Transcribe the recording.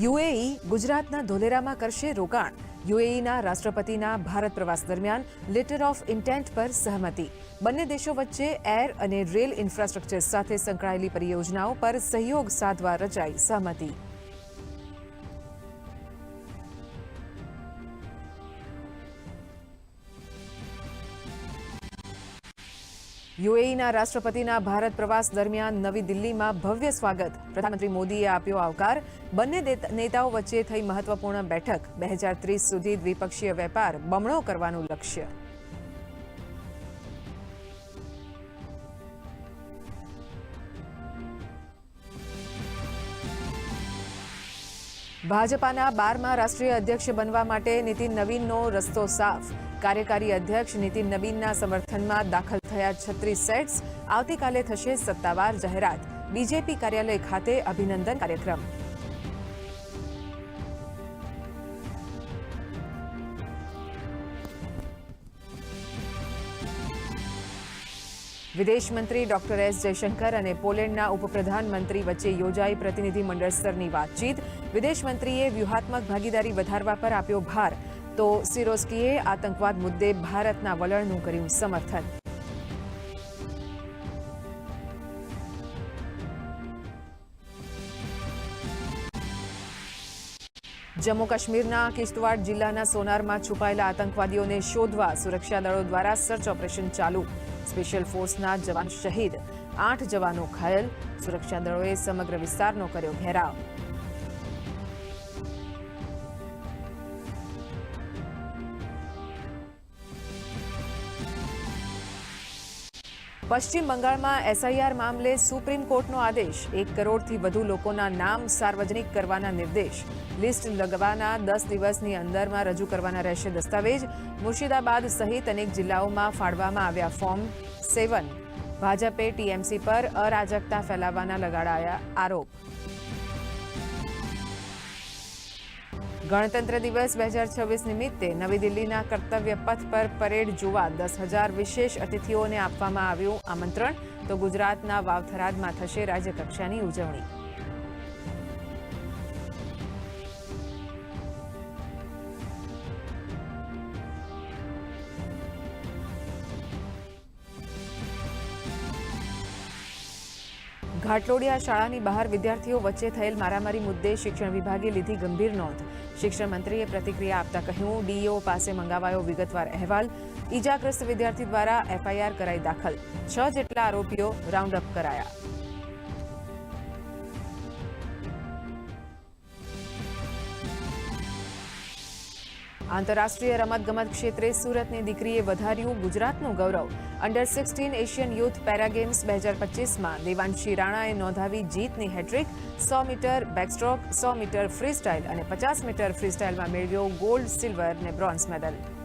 UAE ગુજરાતના ધોલેરામાં કરશે રોકાણ. યુએઈના રાષ્ટ્રપતિના ભારત પ્રવાસ દરમિયાન લેટર ઓફ ઇન્ટેન્ટ પર સહમતિ. બંને દેશો વચ્ચે એર અને રેલ ઇન્ફ્રાસ્ટ્રક્ચર સાથે સંકળાયેલી પરિયોજનાઓ પર સહયોગ સાધવા રચાઈ સહમતિ. યુએઈના રાષ્ટ્રપતિના ભારત પ્રવાસ દરમિયાન નવી દિલ્હીમાં ભવ્ય સ્વાગત. પ્રધાનમંત્રી મોદીએ આપ્યો આવકાર. બંને નેતાઓ વચ્ચે થઈ મહત્વપૂર્ણ બેઠક. બે હજાર ત્રીસ સુધી દ્વિપક્ષીય વેપાર બમણો કરવાનું લક્ષ્ય. ભાજપાના બારમા રાષ્ટ્રીય અધ્યક્ષ બનવા માટે નીતિન નવીનનો રસ્તો સાફ. કાર્યકારી અધ્યક્ષ નીતિન નવીનના સમર્થનમાં દાખલ થયા છત્રીસ સેટ્સ. આવતીકાલે થશે સત્તાવાર જાહેરાત. બીજેપી કાર્યાલય ખાતે અભિનંદન કાર્યક્રમ. વિદેશ મંત્રી ડોક્ટર એસ જયશંકર અને પોલેન્ડના ઉપપ્રધાનમંત્રી વચ્ચે યોજાઈ પ્રતિનિધિ મંડળ સ્તરની વાતચીત. વિદેશ મંત્રીએ વ્યૂહાત્મક ભાગીદારી વધારવા પર આપ્યો ભાર. તો સિરોસ્કીએ આતંકવાદ મુદ્દે ભારતના વલણનું કર્યું સમર્થન. જમ્મુ કાશ્મીરના કિશ્તવાડ જિલ્લાના સોનારમાં છુપાયેલા આતંકવાદીઓને શોધવા સુરક્ષાદળો દ્વારા સર્ચ ઓપરેશન ચાલુ. સ્પેશિયલ ફોર્સના જવાન શહીદ, આઠ જવાનો ઘાયલ. સુરક્ષાદળોએ સમગ્ર વિસ્તારનો કર્યો ઘેરાવ. પશ્ચિમ બંગાળમાં એસઆઈઆર મામલે સુપ્રીમ કોર્ટનો આદેશ. એક કરોડથી વધુ લોકોના નામ સાર્વજનિક કરવાના નિર્દેશ. લિસ્ટ લગવાના દસ દિવસની અંદરમાં રજૂ કરવાના રહેશે દસ્તાવેજ. મુર્શિદાબાદ સહિત અનેક જિલ્લાઓમાં ફાળવામાં આવ્યા ફોર્મ સેવન. ભાજપે ટીએમસી પર અરાજકતા ફેલાવવાના લગાડાયા આરોપ. ગણતંત્ર દિવસ બે હજાર છવ્વીસ નિમિત્તે નવી દિલ્હીના કર્તવ્ય પથ પર પરેડ જોવા દસ હજાર વિશેષ અતિથિઓને આપવામાં આવ્યું આમંત્રણ. તો ગુજરાતના વાવથરાદમાં થશે રાજ્યકક્ષાની ઉજવણી. ઘાટલોડિયા શાળાની બહાર વિદ્યાર્થીઓ વચ્ચે થયેલ મારામારી મુદ્દે શિક્ષણ વિભાગે લીધી ગંભીર નોંધ. શિક્ષણ મંત્રીએ પ્રતિક્રિયા આપતા કહ્યું, ડીઈઓ પાસે મંગાવાયો વિગતવાર અહેવાલ. ઈજાગ્રસ્ત વિદ્યાર્થી દ્વારા એફઆઈઆર કરાઈ દાખલ. છ જેટલા આરોપીઓ રાઉન્ડ અપ કરાયા. આંતરરાષ્ટ્રીય રમતગમત ક્ષેત્રે સુરતની દીકરીએ વધાર્યું ગુજરાતનું ગૌરવ. Under sixteen Asian youth para games બે હજાર પચીસમાં દેવાંશી રાણાએ નોંધાવી જીતની હેટ્રિક, સો મીટર બેકસ્ટ્રોક, સો મીટર ફ્રી સ્ટાઇલ અને પચાસ મીટર ફ્રીસ્ટાઇલમાં મેળવ્યો ગોલ્ડ, સિલ્વર અને બ્રોન્ઝ મેડલ.